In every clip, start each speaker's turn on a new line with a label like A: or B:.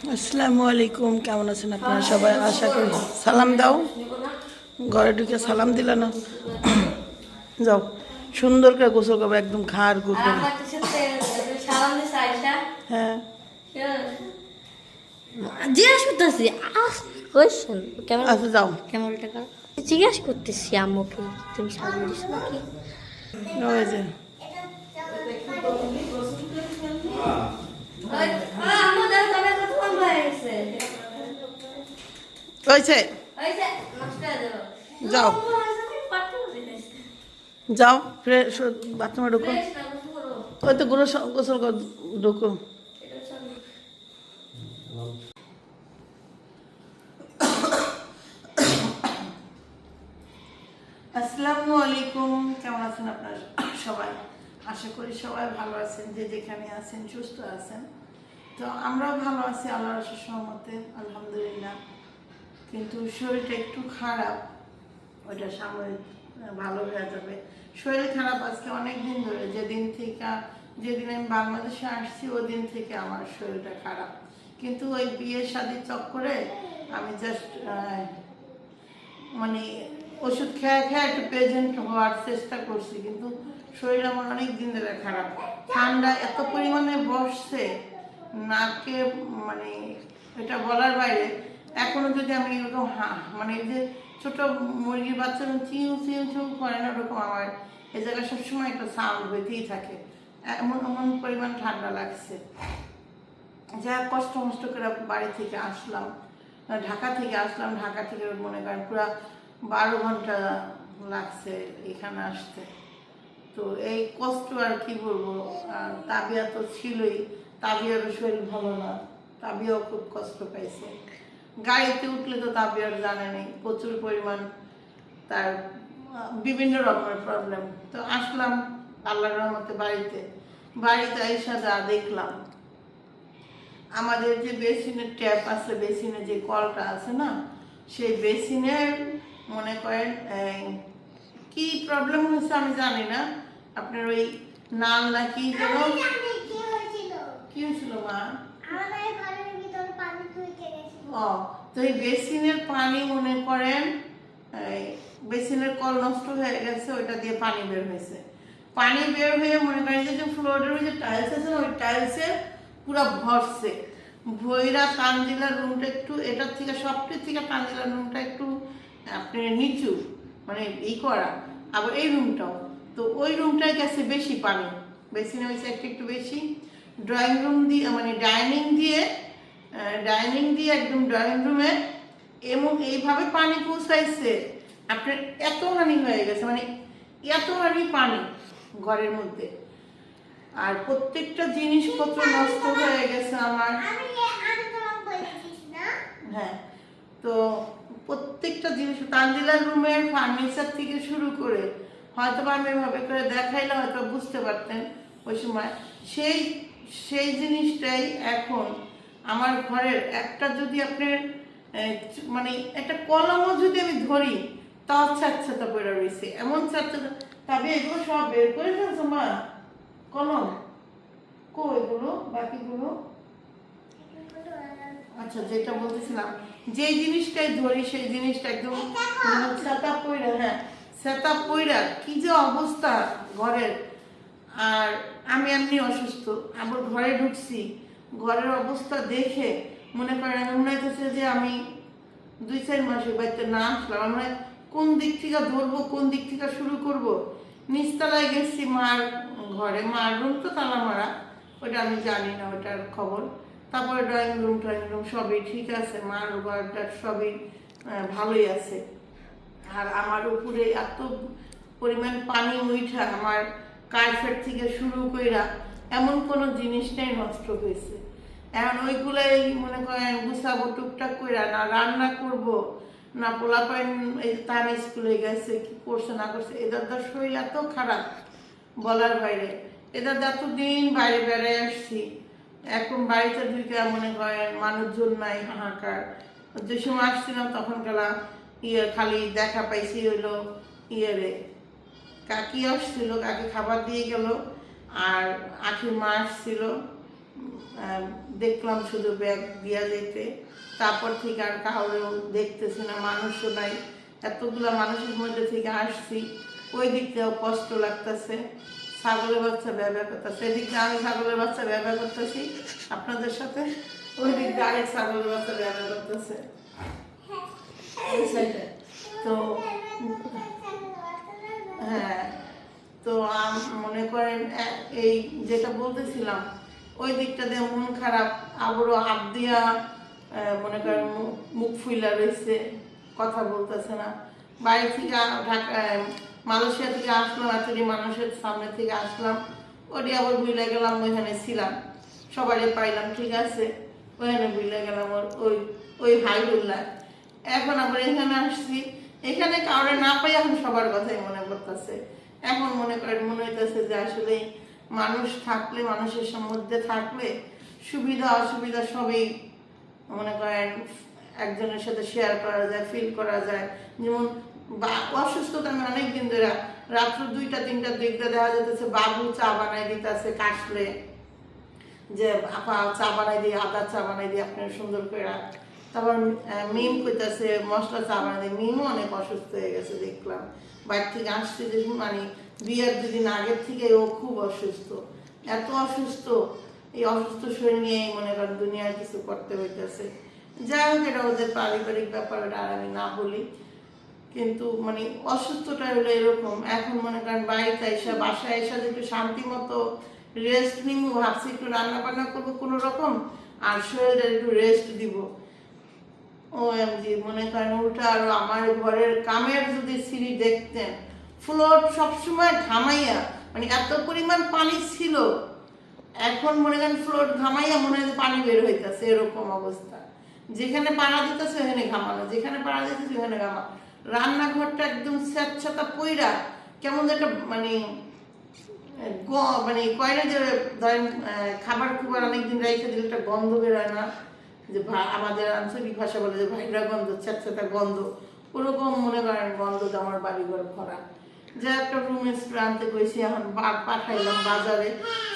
A: আসসালামু আলাইকুম কেমন আছেন আপনারা সবাই? আশা করি সালাম দাও। ঘরে ঢুকে সালাম দিলে না? যাও সুন্দর করে গোসল করব একদম ঘাড় গুটো হ্যাঁ।
B: জিজ্ঞাস করতেছি কেমন
A: আচ্ছা যাও।
B: কেমন টাকা জিজ্ঞাস করতেছি আম্মুকে তুমি সালাম দিছো নাকি?
A: ওই যে
B: আম্মু দাও তবে কত কম হয়ে গেছে
A: ওইছে
B: হয়েছে?
A: যাও। যাও। ফ্রেশ বাথরুমে ঢুকো। ওই তো গুলো গোসল ঢুকো। আসসালামু আলাইকুম কেমন আছেন আপনারা সবাই? আশা করি সবাই ভালো আছেন যে যেখানে আছেন সুস্থ আছেন। তো আমরাও ভালো আছি আল্লাহ আশার সহমতে আলহামদুলিল্লাহ। কিন্তু শরীরটা একটু খারাপ, ওইটা সাময়িক ভালো হয়ে যাবে। শরীর খারাপ আজকে অনেক দিন ধরে, যেদিন থেকে, যেদিন আমি বাংলাদেশে আসছি ওই দিন থেকে আমার শরীরটা খারাপ। কিন্তু ওই বিয়ে শাদির চক্করে আমি জাস্ট মানে ওষুধ খেয়ে খেয়ে একটু প্রেজেন্ট হওয়ার চেষ্টা করছি, কিন্তু শরীর আমার অনেক দিন ধরে খারাপ। ঠান্ডা এত পরিমাণে বসছে, নাকে মানে এটা বলার বাইরে এখনও যদি আমি এরকম মানে যে ছোট মুরগির বাচ্চা চিউ চিউ চিউ করে না, ওরকম আমার এই জায়গায় সবসময় একটা সাউন্ড হইতেই থাকে। এমন এমন পরিমাণ ঠান্ডা লাগছে। যা কষ্ট মষ্ট করে বাড়ি থেকে আসলাম ঢাকা থেকে আসলাম, ঢাকা থেকে মনে করেন পুরো বারো ঘণ্টা লাগছে এখানে আসতে। তো এই কষ্ট আর কি বলব? তাবিয়া তো ছিলই তাবিয়ারও শরীর ভালো না, তাবিয়াও খুব কষ্ট পাইছে। গাড়িতে উঠলে তো তাবিয়ার জানে নেই প্রচুর পরিমাণ তার বিভিন্ন রকমের প্রবলেম তো আসলাম আল্লাহর রহমতে বাড়িতে। বাড়িতে এসে যা দেখলাম আমাদের যে বেসিনের ট্যাপ আছে বেসিনে যে কলটা আছে না সেই বেসিনের মনে করেন কি প্রবলেম হয়েছে আমি জানি না। আপনার ওই নাল না কি যেন? কি হয়েছিল মা? ও, তো এই বেসিনের পানি মনে করেন বেসিনের কল নষ্ট হয়ে গেছে, ওইটা দিয়ে পানি বের হয়েছে। পানি বের হয়ে মনে করেন যে ফ্লোরের যে টাইলস আছে ওই টাইলসে পুরো ভরছে। ভৈরা তানজিলার রুমটা একটু, এটার থেকে সবটির থেকে তানজিলার রুমটা একটু, আপনি নিচু মানে ই করা। আবার এই রুমটাও, তো ওই রুমটায় গেছে বেশি পানি। বেসিনে হয়েছে একটু একটু বেশি। ড্রয়িং রুম দিয়ে মানে ডাইনিং দিয়ে ডাইনিং দিয়ে একদম ড্রয়িং রুমে এবং এইভাবে পানি পৌঁছাইছে। আপনার এত হানি হয়ে গেছে মানে এত হানি পানি ঘরের মধ্যে। আর প্রত্যেকটা জিনিসপত্র নষ্ট হয়ে গেছে আমার। হ্যাঁ তো প্রত্যেকটা জিনিস তানজিলার রুমের ফার্নিচার থেকে শুরু করে হয়তো বা আমি এভাবে করে দেখাইলে হয়তো বুঝতে পারতেন ওই সময়। সেই সেই জিনিসটাই এখন আমার ঘরের একটা যদি আপনার মানে একটা কলমও যদি আমি ধরি, তাও ছাচ্ছাতা পড়ে রয়েছে। এমন ছাচ্ছাতা তবে এগুলো সব বের করে ফেলছো মা? কলম? কো এগুলো? বাকিগুলো? আচ্ছা যেটা বলতেছিলাম যে জিনিসটাই ধরি, সেই জিনিসটা একদম সেতা পইরা হ্যাঁ সেতা পইরা কি যে অবস্থা ঘরের। আর আমি এমনি অসুস্থ, আবার ঘরে ঢুকছি। ঘরের অবস্থা দেখে মনে করেন, আমি মনে হচ্ছে যে আমি দুই চার মাসে বাড়িতে না আসলাম। আমরা কোন দিক থেকে ধরবো, কোন দিক থেকে শুরু করব? নিচতলায় গেছি মার ঘরে, মার রুম তো তালা মারা ওটা আমি জানি না, ওটার খবর। তারপরে ড্রয়িং রুম ড্রয়িং রুম সবই ঠিক আছে, মার ঘরটা সবই ভালোই আছে। আর আমার উপরে এত পরিমাণ পানি উঠা আমার কার্পেট থেকে শুরু কইরা এমন কোনো জিনিসটাই নষ্ট হয়েছে। এখন ওইগুলাই মনে করেন গুছাবো, টুকটাক কইরা না রান্না করব, না পোলাপাইন তার স্কুলে গেছে, কি করছে, না করছে, এদের তো শরীর এত খারাপ বলার বাইরে। এদের এতদিন বাইরে বেড়ায় আসছি, এখন বাড়িতে ঢুকে মনে করেন মানুষজন নাই, হাহাকার। যে সময় আসছিলাম তখন গেলা ইয়ে খালি দেখা পাইছি হইল ইয়ে কাকি আসছিল, কাকি খাবার দিয়ে গেল, আর আখির মা আসছিল। দেখলাম শুধু ব্যাগ দিয়া যেতে। তারপর থেকে আর কাউরেও দেখতেছি না, মানুষও নাই। এতগুলা মানুষের মধ্যে থেকে আসছি, ওই দিকটাও কষ্ট লাগতেছে। ছাগলের বাচ্চা ব্যবহার করতেছে। এদিক আমি ছাগলের বাচ্চা ব্যবহার করতেছি, আপনাদের সাথে। ওই দিক দিয়ে আরেক ছাগলের বাচ্চা ব্যবহার করতেছে। তো হ্যাঁ তো মনে করেন এই যেটা বলতেছিলাম ওই দিকটা দিয়ে মন খারাপ, আবারও হাত দিয়া মনে করেন মুখ ফুইলা রয়েছে কথা বলতেছে না। বাড়ি থেকে আ- ঢাকা মালয়েশিয়া থেকে আসলাম, এতটি মানুষের সামনে থেকে আসলাম। ওটি আবার বুঝলে গেলাম, ওইখানে ছিলাম। সবারই পাইলাম, ঠিক আছে। ওইখানে বুঝলে গেলাম ওর, ওই ওই ভাইগুল্লা এখন আবার এখানে আসছি। এখানে কাউরে না পাই এখন সবার কথাই মনে করতেছে এখন মনে করেন, মনে হইতেছে যে আসলে মানুষ থাকলে, মানুষের মধ্যে থাকলে সুবিধা, অসুবিধা সবই মনে করেন একজনের সাথে শেয়ার করা যায় ফিল করা যায়। যেমন অসুস্থতা আমি অনেকদিন ধরে, রাত্র দুইটা তিনটার দিকটা দেখা যেতেছে বাবু চা বানাই দিতেছে কাশলে। যে, আপা, চা বানাই দিই, আদা চা বানাই দিই, আপনার সুন্দর করে তারপর মিম কইতাছে, মশলা চা বানাই দিই। মিমও অনেক অসুস্থ হয়ে গেছে, দেখলাম। বাইরে থেকে আসছে যে মানে বিয়ের দুদিন আগের থেকে ও খুব অসুস্থ। এত অসুস্থ, এই অসুস্থ শরীর নিয়েই মনে করেন দুনিয়ার কিছু করতে হইতেছে। যাই হোক, এটা ওদের পারিবারিক ব্যাপার, ওটা আর আমি না বলি। কিন্তু মানে অসুস্থটা হলো এরকম। এখন মনে করেন বাড়িতে এসে, বাসায় এসে একটু শান্তি মতো রেস্ট নিব ভাবছি একটু রান্না বান্না করব কোনো রকম, আর শরীরটা একটু রেস্ট দিব। ও এমজি মনে করেন উল্টা আরও আমার ঘরের কামের যদি সিঁড়ি দেখতেন ফ্লোর সবসময় ঘামাইয়া মানে এত পরিমাণ পানি ছিল, এখন মনে করেন ফ্লোর ঘামাইয়া মনে হয় পানি বের হইতেছে, এরকম অবস্থা। যেখানে পাড়া দিতেছে ওখানে ঘামানো, যেখানে পাড়া দিতেছে ওখানে ঘামা রান্নাঘরটা একদম স্যাঁতসাতা পইরা, কেমন একটা মানে মানে কয় না যে ধরেন খাবার খুবার অনেকদিন রেখে দিলে একটা গন্ধ বেরোয় না। যে আমাদের আঞ্চলিক ভাষা বলে যে ভাইরা গন্ধ স্যাঁতসাতা গন্ধ। ওরকম মনে করেন গন্ধ তো আমার বাড়িঘর ভরা। যে একটা রুম স্প্রে আনতে কইছি এখন পাঠাইলাম বাজারে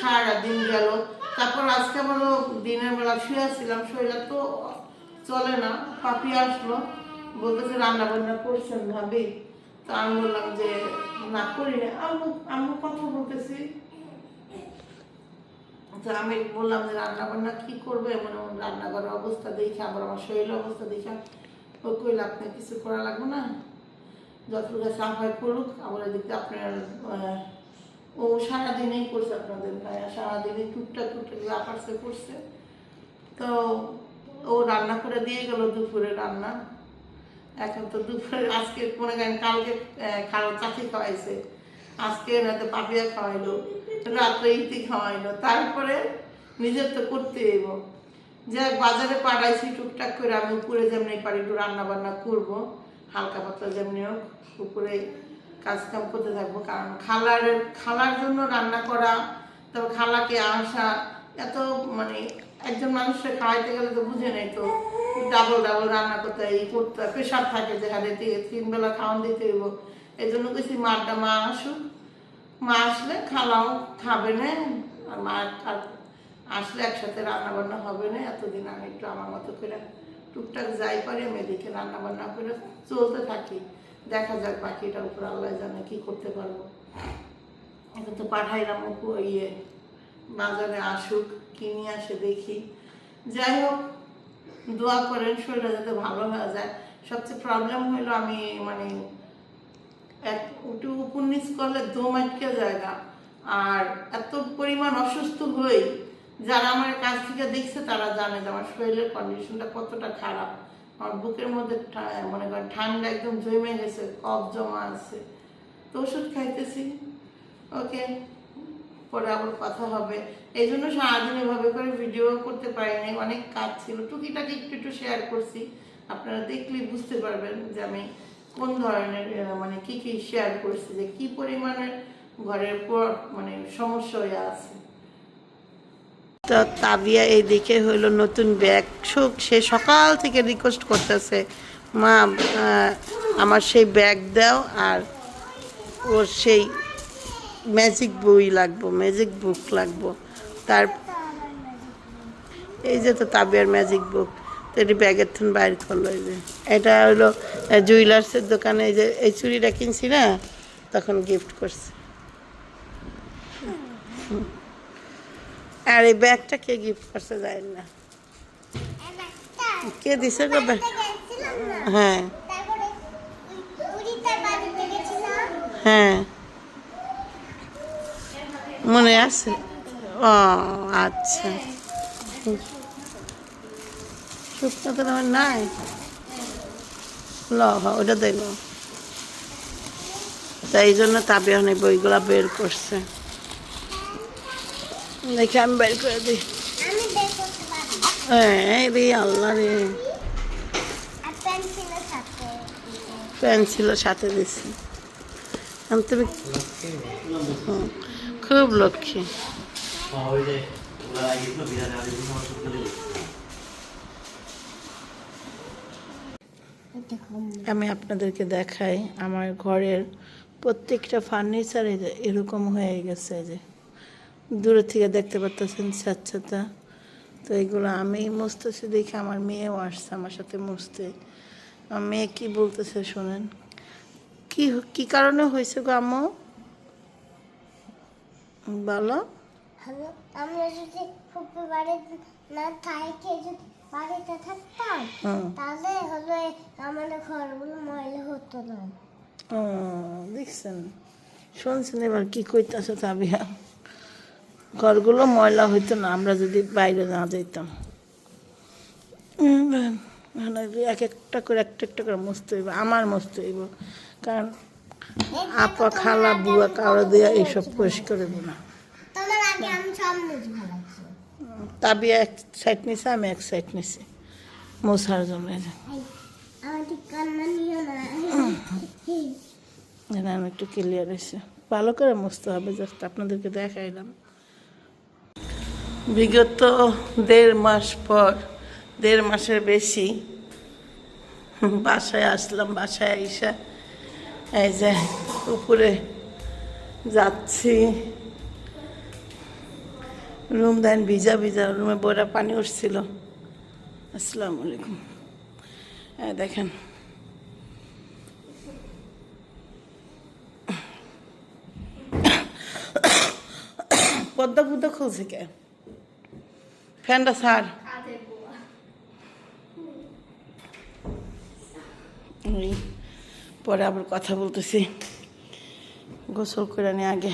A: সারা দিন গেল। তারপর আজকে আবারও দিনের বেলা শুয়েছিলাম শরীরটা তো চলে না, পাপি আসলো। বলতেছে রান্না বান্না করছেন ভাবি। তো আমি বললাম যে, না, করি না আম্মু আম্মু কথা বলতেছি। তো আমি বললাম যে রান্না বান্না কি করবে? মনে মনে রান্নাঘরের অবস্থা দেখে, আবার আমার শরীরের অবস্থা দেখে। ও কইলে আপনি কিছু করা লাগবে না? যতটুকু সাফাই করুক, আবার এদিকে আপনার ও সারাদিনেই করছে আপনাদের ভাইয়া সারাদিনে টুকটাক টুকটাক ব্যাপারসে করছে। তো ও রান্না করে দিয়ে গেল দুপুরে রান্না। এখন তো দুপুরে, আজকে মনে করেন কালকে খালো চাকরি খাওয়াইছে। আজকে নয়তো পাপিয়া খাওয়াইলো। রাত্রে ইতি খাওয়াইলো তারপরে নিজের তো করতে এবো যে বাজারে পাঠাইছি টুকটাক করে, আমি উপরে যেমনি পারি একটু রান্না বান্না করব, হালকা পাতলা যেমনি হোক, উপরে কাজ করতে থাকব। কারণ খালার খালার জন্য রান্না করা, তারপর খালাকে আসা, এত মানে একজন মানুষকে খাওয়াইতে গেলে তো বুঝে নেই তো, ডাবল ডাবল রান্না করতে এই করতে প্রেশার থাকে যেখানে তি- তিন বেলা খাওয়ান দিতে হইব। এই জন্য কিছু মাটা মা আসুক মা আসলে খালাও খাবে না, আর মা আসলে একসাথে রান্না বান্না হবে না, এতদিন আমি একটু আমার মতো করে টুকটাক যাই পারি, আমি এদিকে রান্না বান্না করে চলতে থাকি। দেখা যাক বাকিটার উপর আল্লাহ জানে কি করতে পারব। এখন তো পাঠাইলাম ওপু ইয়ে বাজারে আসুক, কিনে আসে দেখি। যাই হোক, দোয়া করেন, শরীরটা যাতে ভালো হয়ে যায়। সবচেয়ে প্রবলেম হলো আমি মানে এক একটু উপর নিচ করলে দম আটকে জায়গা। আর এত পরিমাণ অসুস্থ হই, যারা আমার কাছ থেকে দেখছে তারা জানে যে আমার শরীরের কন্ডিশনটা কতটা খারাপ। আমার বুকের মধ্যে মনে করেন ঠান্ডা একদম জমে গেছে, কফ জমা আছে। তো ওষুধ খাইতেছি। ওকে, পরে আবার কথা হবে। এই জন্য সারাদিন এভাবে করে ভিডিও করতে পারিনি অনেক কাজ ছিল। টুকিটাকি একটু একটু শেয়ার করছি। আপনারা দেখলেই বুঝতে পারবেন যে আমি কোন ধরনের মানে কি কি শেয়ার করছি, যে কি পরিমাণের ঘরের মানে সমস্যা হয়ে আছে? তো তাবিয়া এইদিকে হইল নতুন ব্যাগ। সুখ সে সকাল থেকে রিকোয়েস্ট করতেছে, মা আমার সেই ব্যাগ দাও, আর ওর সেই ম্যাজিক বই লাগবো ম্যাজিক বুক লাগবো। তার, এই যে তো তাবিয়ার ম্যাজিক বুক এটি ব্যাগের থন বাইর করল এই যে। এটা হলো জুয়েলার্সের দোকানে এই যে, এই চুড়িটা কিনছি না, তখন গিফট করছে। আর এই ব্যাগটা কে গিফট করছে যায় না? কে দিছে গো ব্যাগ? হ্যাঁ। হ্যাঁ। মনে আছে? ও আচ্ছা। শুকনো তো আমার নাই? ল ওটা তাই এই জন্য তাবে অনেক বইগুলা বের করছে। দেখি আমি বের করে দিই। হ্যাঁ রে
C: সাথে
A: দিছি। আমি তুমি খুব লক্ষ্মী। আমি আপনাদেরকে দেখাই, আমার ঘরের প্রত্যেকটা ফার্নিচার এরকম হয়ে গেছে যে, দূরে থেকে দেখতে পাচ্ছেন স্বচ্ছতা তো এগুলো আমি মুছতেছি দেখে আমার মেয়েও আসছে আমার সাথে মুছতে। আমার মেয়ে কী বলতেছে শোনেন। কি কি কারণে হয়েছে গো আম্মু? বলো।
C: আমরা যদি না থাকি, যদি বাড়িতে থাকতাম তাহলে হলো আমাদের ঘরগুলো ময়লা হতো না।
A: ও দেখছেন। শুনছেন এবার কি কইতাছে তাবিয়া? ঘরগুলো ময়লা হইতো না আমরা যদি বাইরে না যেতাম মানে এক একটা করে একটা একটা করে মস্ত হইব আমার মস্ত হইব। কারণ আপা খালা বুয়া কারও দেওয়া এইসব পরিষ্কার হইব না।
C: তোমার আগে আমি সব মুছ
A: তাবিয়া এক সাইড নিছে, আমি এক সাইড নিছি। মোছার জন্য আমি একটু ক্লিয়ার হয়েছে। ভালো করে মুছতে হবে জাস্ট আপনাদেরকে দেখাইলাম। বিগত দেড় মাস পর, দেড় মাসের বেশি বাসায় আসলাম, বাসায় আইসা এই যে উপরে যাচ্ছি। রুম দেন ভিজা ভিজা রুমে বইরা পানি উঠছিল। আসসালামু আলাইকুম। এই দেখেন। পদ্মা পুদ্দা খুলছে কে? ফ্যানটা সার পরে আবার কথা বলতেছি। গোসল করে নি আগে।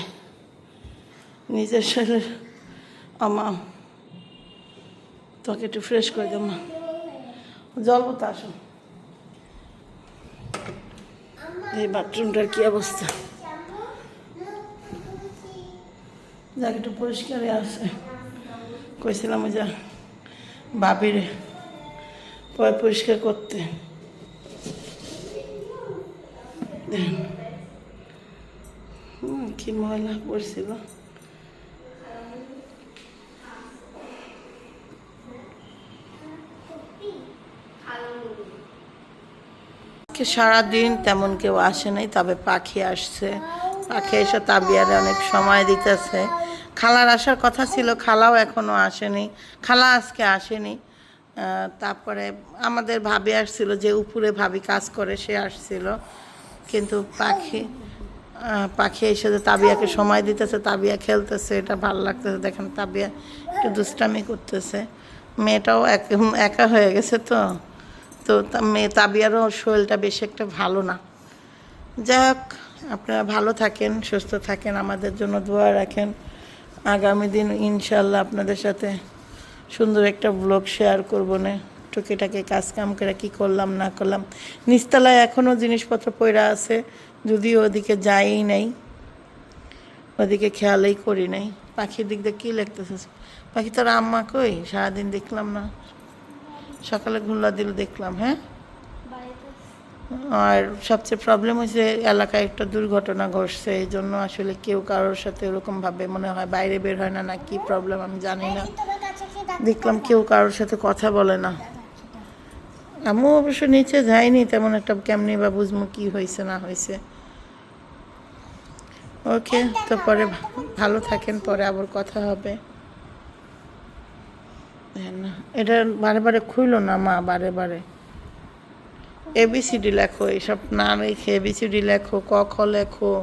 A: নিজের শরীর আমা তোকে একটু ফ্রেশ করে দেব মা জল তো আসো। এই বাথরুমটার কি অবস্থা? যাক, একটু পরিষ্কারই আছে। কইছিলাম যা বাবির পয় পরিষ্কার করতে। কি ময়লা পড়ছিল। আজকে সারাদিন তেমন কেউ আসে নাই, তবে পাখি আসছে। পাখি এসে তাবিয়ারে অনেক সময় দিতেছে। খালার আসার কথা ছিল, খালাও এখনও আসেনি। খালা আজকে আসেনি। তারপরে আমাদের ভাবি আসছিল যে উপরে ভাবি কাজ করে, সে আসছিল। কিন্তু পাখি পাখি এসে যে তাবিয়াকে সময় দিতেছে, তাবিয়া খেলতেছে, এটা ভালো লাগতেছে। দেখেন তাবিয়া একটু দুষ্টামি করতেছে। মেয়েটাও একা হয়ে গেছে তো। তো মেয়ে তাবিয়ারও শরীরটা বেশি একটা ভালো না। যাই হোক আপনারা ভালো থাকেন, সুস্থ থাকেন, আমাদের জন্য দোয়া রাখেন। আগামী দিন ইনশাল্লাহ আপনাদের সাথে সুন্দর একটা ব্লগ শেয়ার করব না। টুকিটাকে কাজ কাম করে কী করলাম, না করলাম। নিচতলায় এখনও জিনিসপত্র পড়া আছে, যদিও ওদিকে যাই নাই। ওদিকে খেয়ালই করি নাই। পাখির দিক দিয়ে কী লাগতেছে? পাখি তোর আম্মা কই? সারাদিন দেখলাম না। সকালে ঘুরলা দিল দেখলাম হ্যাঁ? আর সবচেয়ে প্রবলেম হয়েছে এলাকায় একটা দুর্ঘটনা ঘটছে এই জন্য আসলে কেউ কারোর সাথে ওরকমভাবে মনে হয় বাইরে বের হয় না না কি প্রবলেম আমি জানি না। দেখলাম কেউ কারোর সাথে কথা বলে না। আমিও অবশ্য নিচে যাইনি তেমন একটা কেমনি বা বুঝব কি হয়েছে না হয়েছে ওকে তো পরে ভালো থাকেন পরে আবার কথা হবে। এটা বারে বারে খুইলো না মা, বারে বারে। এবিসিডি লেখো, এইসব না রেখে এবিসিডি লেখো, ক, খ লেখো।